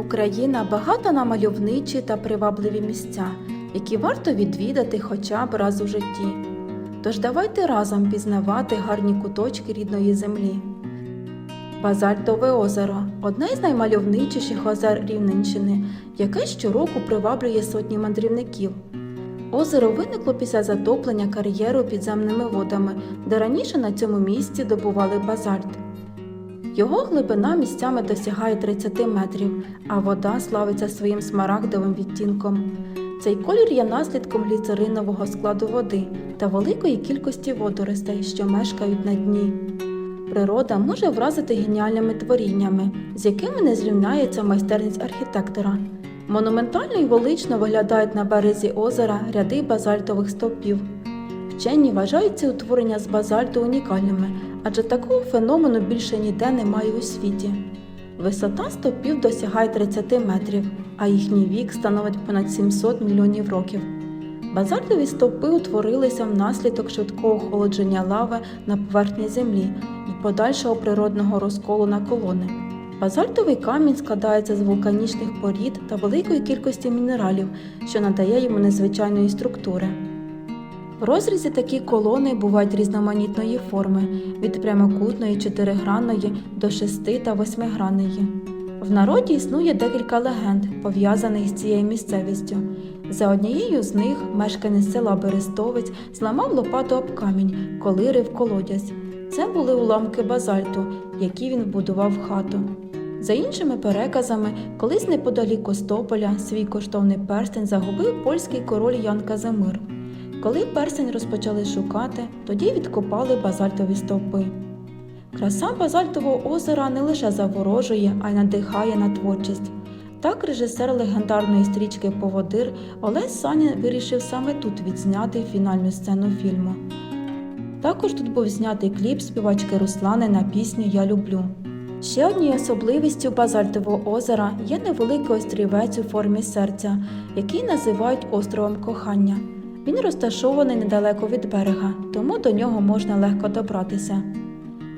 Україна багата на мальовничі та привабливі місця, які варто відвідати хоча б раз у житті. Тож давайте разом пізнавати гарні куточки рідної землі. Базальтове озеро одне із наймальовничіших озер Рівненщини, яке щороку приваблює сотні мандрівників. Озеро виникло після затоплення кар'єру підземними водами, де раніше на цьому місці добували базальт. Його глибина місцями досягає 30 метрів, а вода славиться своїм смарагдовим відтінком. Цей колір є наслідком гліцеринового складу води та великої кількості водоростей, що мешкають на дні. Природа може вразити геніальними творіннями, з якими не зрівняється майстерність архітектора. Монументально і велично виглядають на березі озера ряди базальтових стовпів. Вчені вважають ці утворення з базальту унікальними, адже такого феномену більше ніде немає у світі. Висота стовпів досягає 30 метрів, а їхній вік становить понад 700 мільйонів років. Базальтові стовпи утворилися внаслідок швидкого охолодження лави на поверхні землі і подальшого природного розколу на колони. Базальтовий камінь складається з вулканічних порід та великої кількості мінералів, що надає йому незвичайної структури. В розрізі такі колони бувають різноманітної форми від прямокутної чотиригранної до шести та восьмигранної. В народі існує декілька легенд, пов'язаних з цією місцевістю. За однією з них мешканець села Берестовець зламав лопату об камінь, коли рив колодязь. Це були уламки базальту, які він вбудував в хату. За іншими переказами, колись неподалік Костополя свій коштовний перстень загубив польський король Ян Казимир. Коли перстень розпочали шукати, тоді відкопали базальтові стовпи. Краса базальтового озера не лише заворожує, а й надихає на творчість. Так режисер легендарної стрічки Поводир Олесь Санін вирішив саме тут відзняти фінальну сцену фільму. Також тут був знятий кліп співачки Руслани на пісню Я люблю. Ще однією особливістю базальтового озера є невеликий острівець у формі серця, який називають островом кохання. Він розташований недалеко від берега, тому до нього можна легко добратися.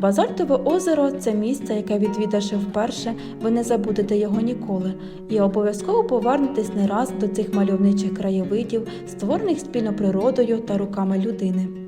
Базальтове озеро це місце, яке відвідавши вперше, ви не забудете його ніколи, і обов'язково повернетесь не раз до цих мальовничих краєвидів, створених спільно природою та руками людини.